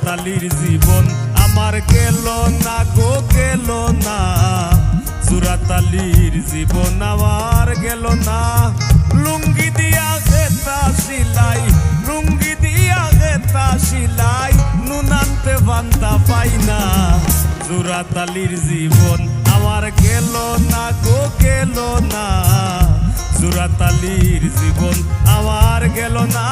জুরাতালির জীবন। আমার গেল না গো, গেল না। জুরাতালির জীবন আমার গেল না। লুঙ্গি দিয়া গেতা সিলাই, লুঙ্গি দিয়া খেতা সিলাই নুনান্তে বান্তা পাই না। জুরাতালির জীবন আমার গেল না গো, গেল না। জুরাতালির জীবন আমার গেল না।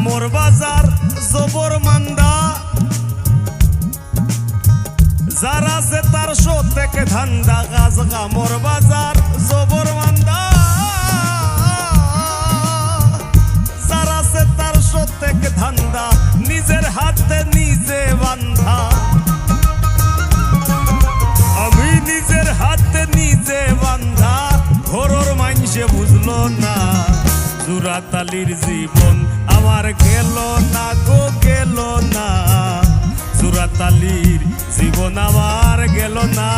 গামর বাজার, জবর মান্দা। যারা সে তার শো ধান্দা কাজ গামর বাজার, জবর মান্দা। যারা সে তার শো ধান্দা, নিজের হাতে নিজে বান্ধা। আমি নিজের হাতে নিজে বান্ধা, ঘরর মাইনসে বুঝলো না জুরাতালির জীবন আমার গেল না গো গেল না। সুরাতালির জীবন আমার গেল না।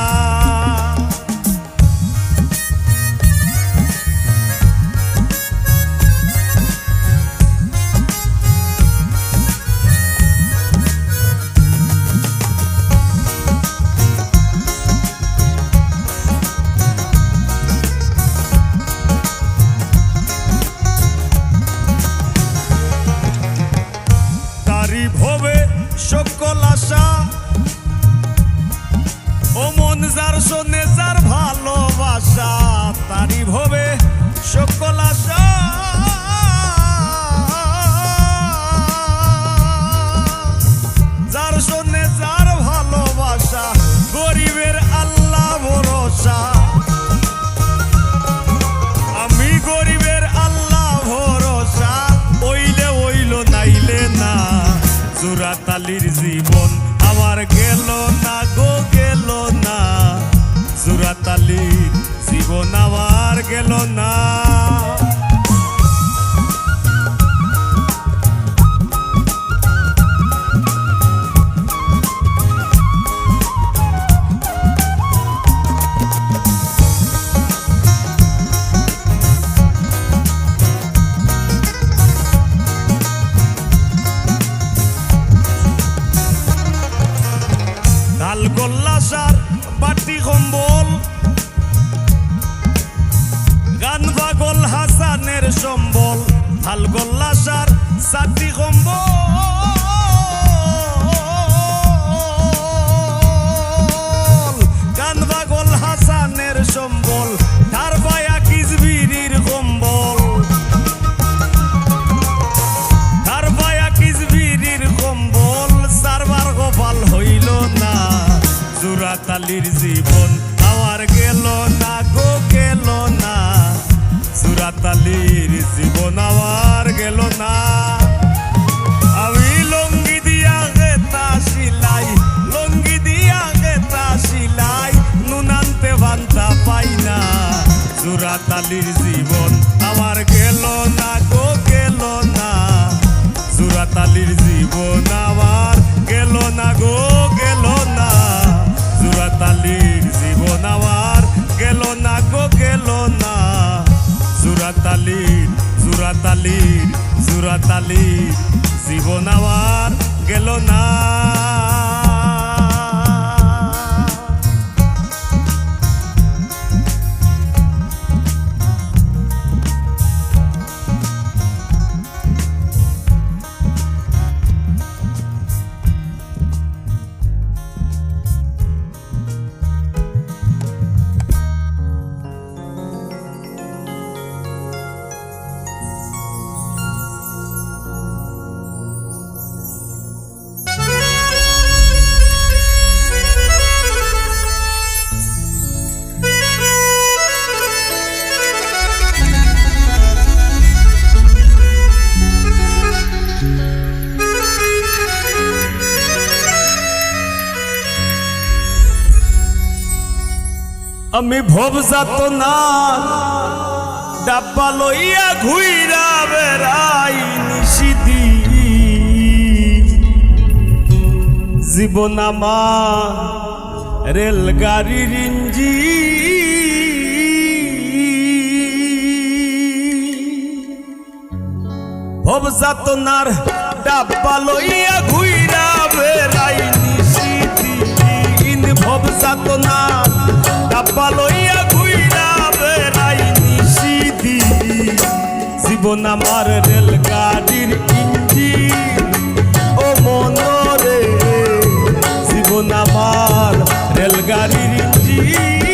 জুরাতালির জীবন আমার গেল না গো, গেল না। জুরাতালির জীবন আমার গেল না। আমি লঙ্গি দিয়া গেতা লঙ্গি দিয়া গেতা সিলাই নুনান্তে বান্তা পাই না। জোড়া তালির জোড়া তালির জোড়া তালির জীবন আমার গেল না। তুমি ভবজাত না। ডাব্বা লইয়া ঘুইরা বেড়াই নিশিদি জীবন আমার রেলগাড়ির ইঞ্জি ভবজাত নার ডাব্বা লইয়া ঘুইরা বেড়াই নিশিদি ভবজাত না বাবা লইয়া ঘুইরা বেড়াই নিশি দি। জীবন আমার রেলগাড়ির ইঞ্জিন। ও মন রে জীবন আমার রেলগাড়ির ইঞ্জিন।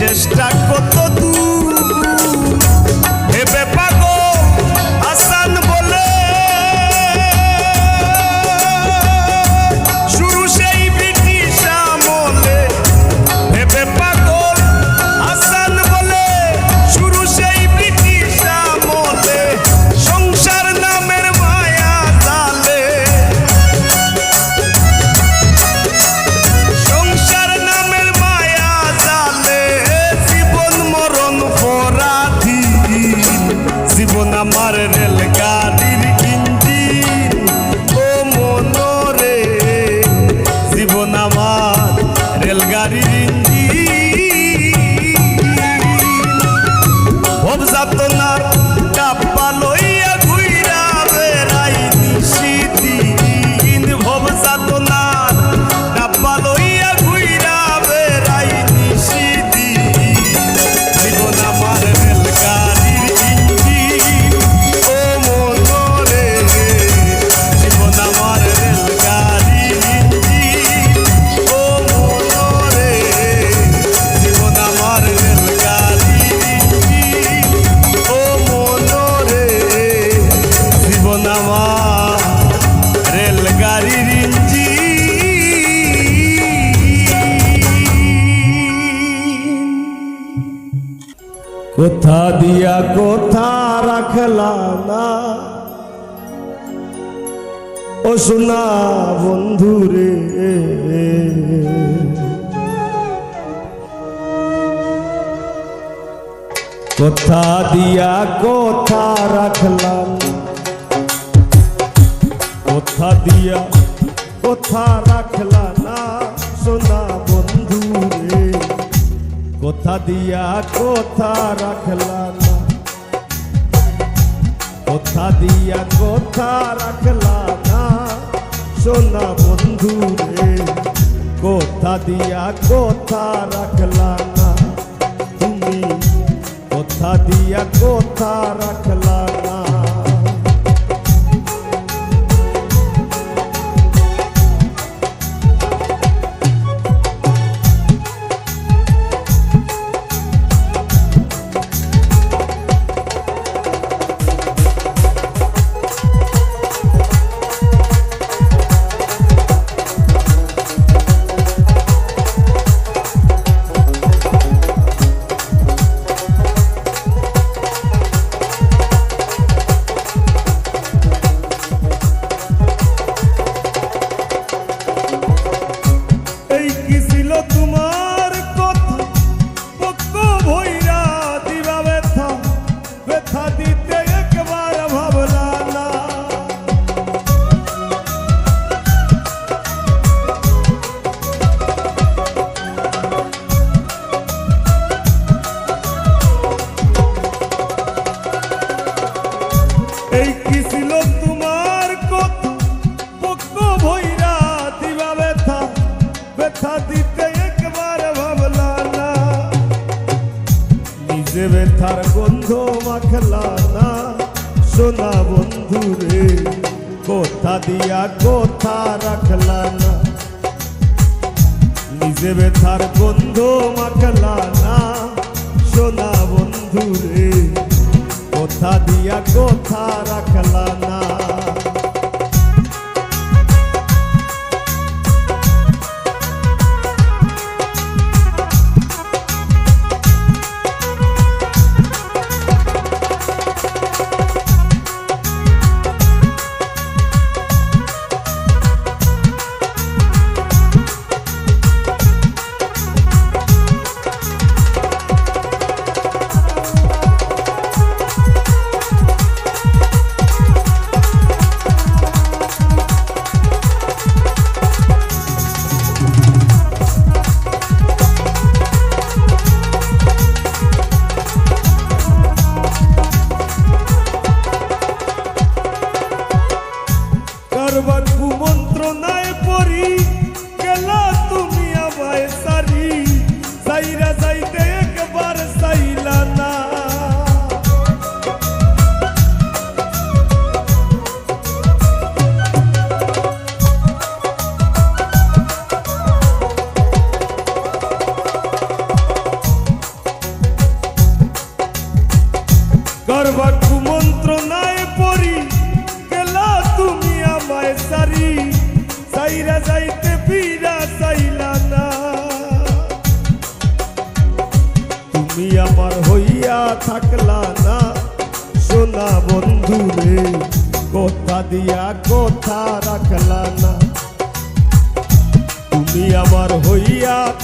চেষ্টা কত দূর সোনা বন্ধুরে। কথা দিয়া কথা রাখলাম। কথা দিয়া কথা রাখলা না সোনা বন্ধুরে। কথা দিয়া কথা রাখলা না। কথা দিয়া কথা রাখলা ना सोना बंधु रे कोता दिया कोता रख लाना तुम्हें कोता दिया कोता रखला ना গোথা রাখলা না নিজে ব্যথার গন্ধ মাখলা না বন্ধু রে কথা দিয়া কথা রাখলা না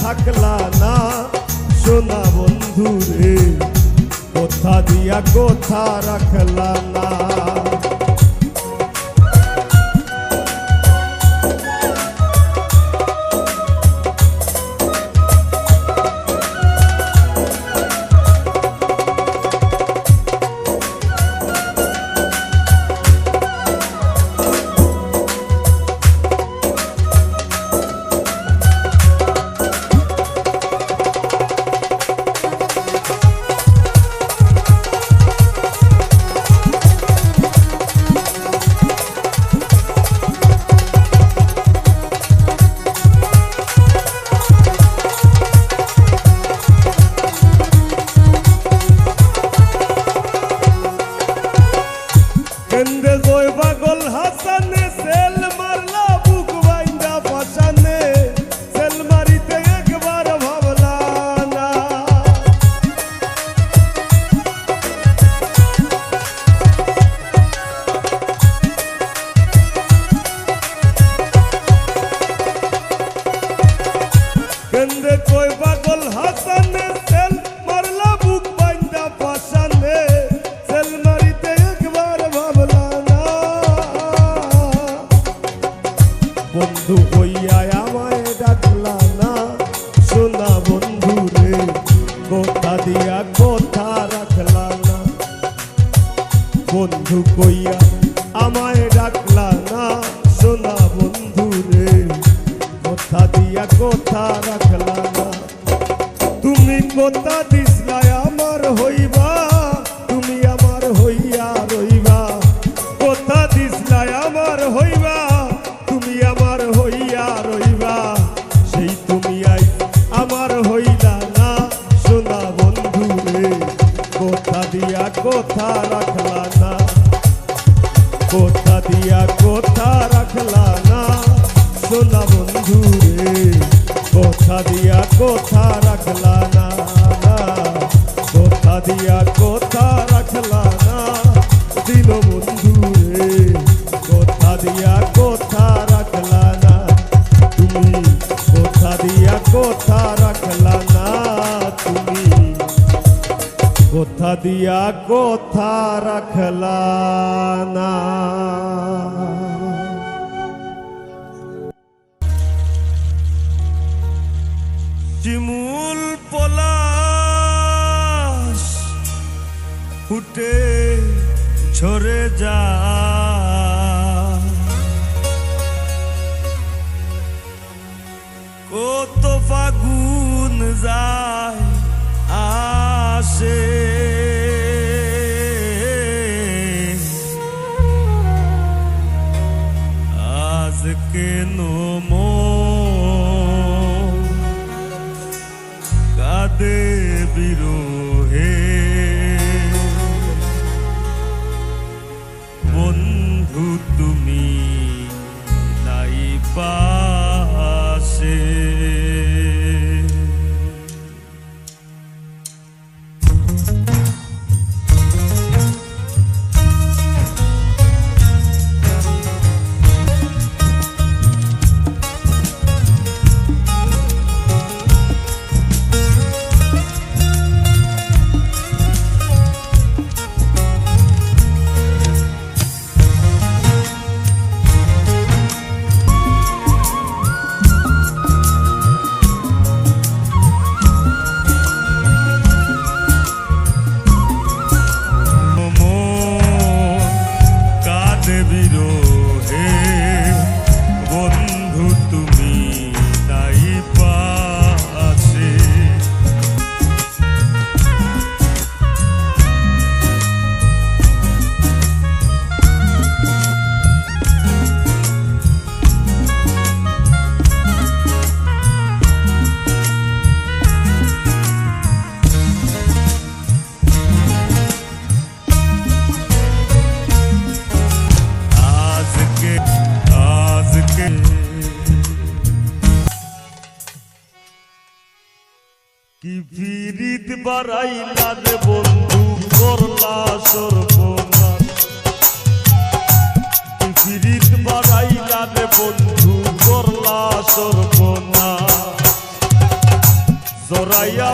থাকলা না। সোনা বন্ধু রে কথা দিয়া কথা রাখলা না। শিমুল পলাশ ফুটে ঝরে যা। কত ফাগুন যায় আসে। হারাইলা রে বন্ধু করলা সর্বনাশ। পৃথিবীত বাড়াইলা রে বন্ধু করলা সর্বনাশ। জরাইয়া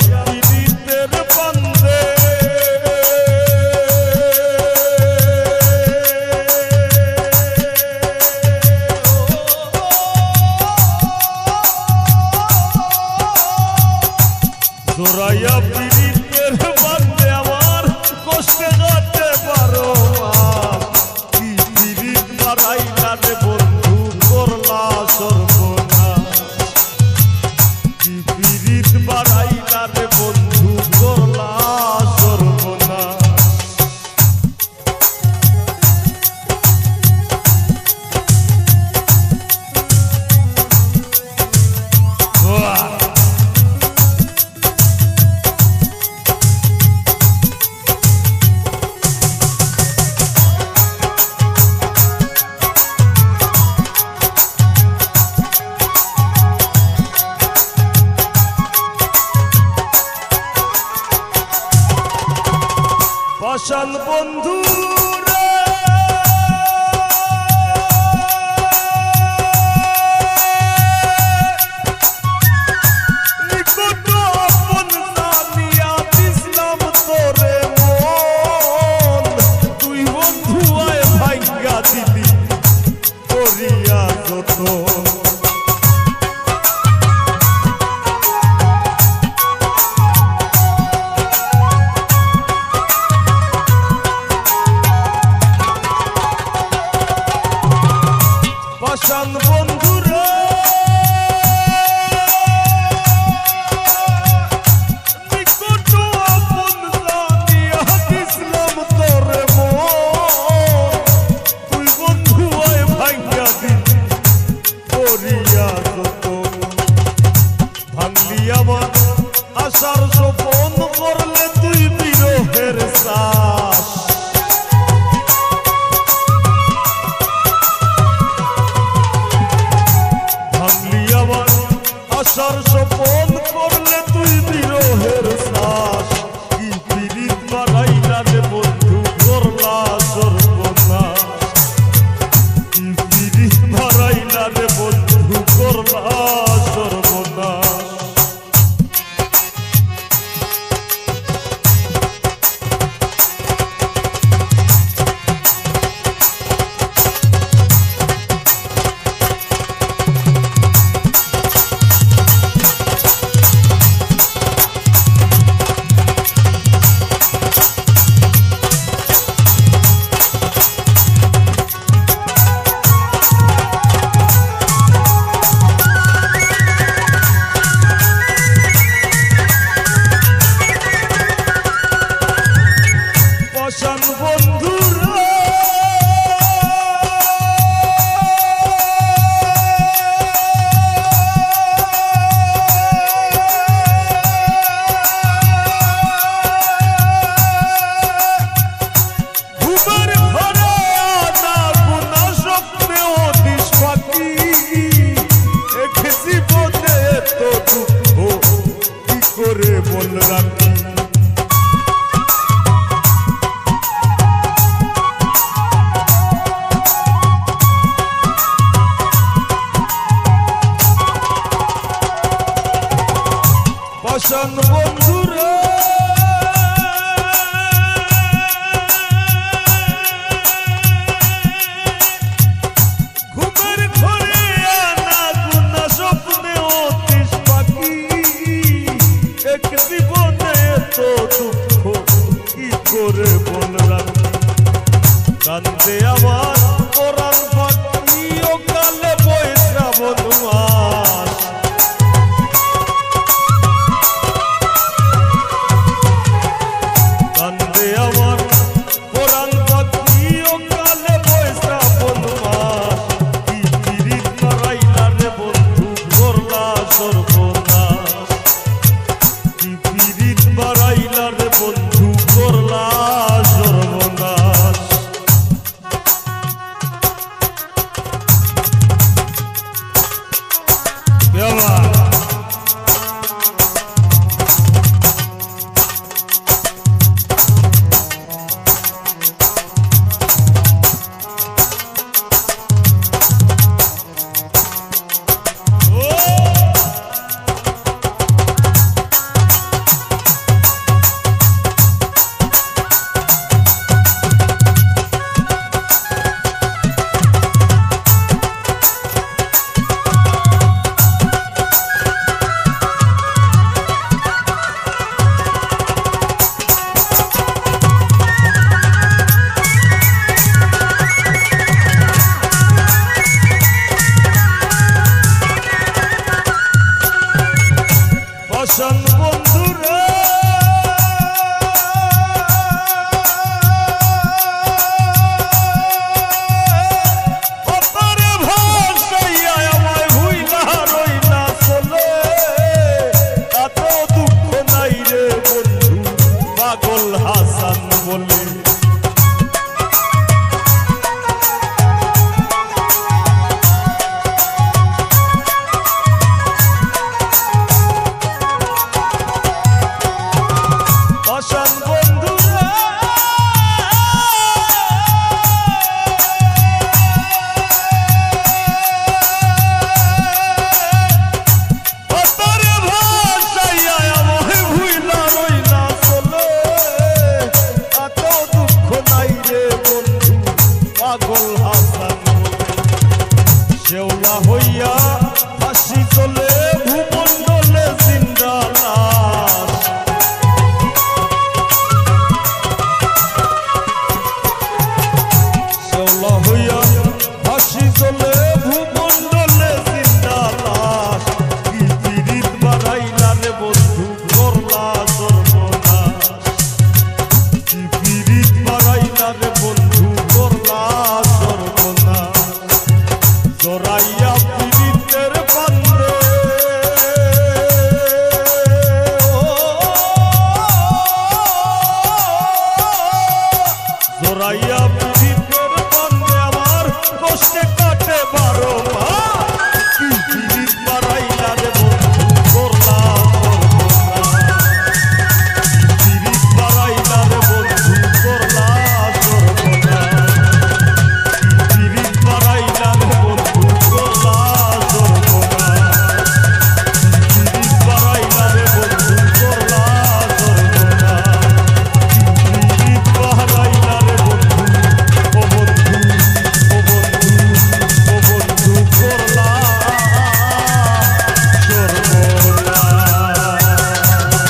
পর কোরআন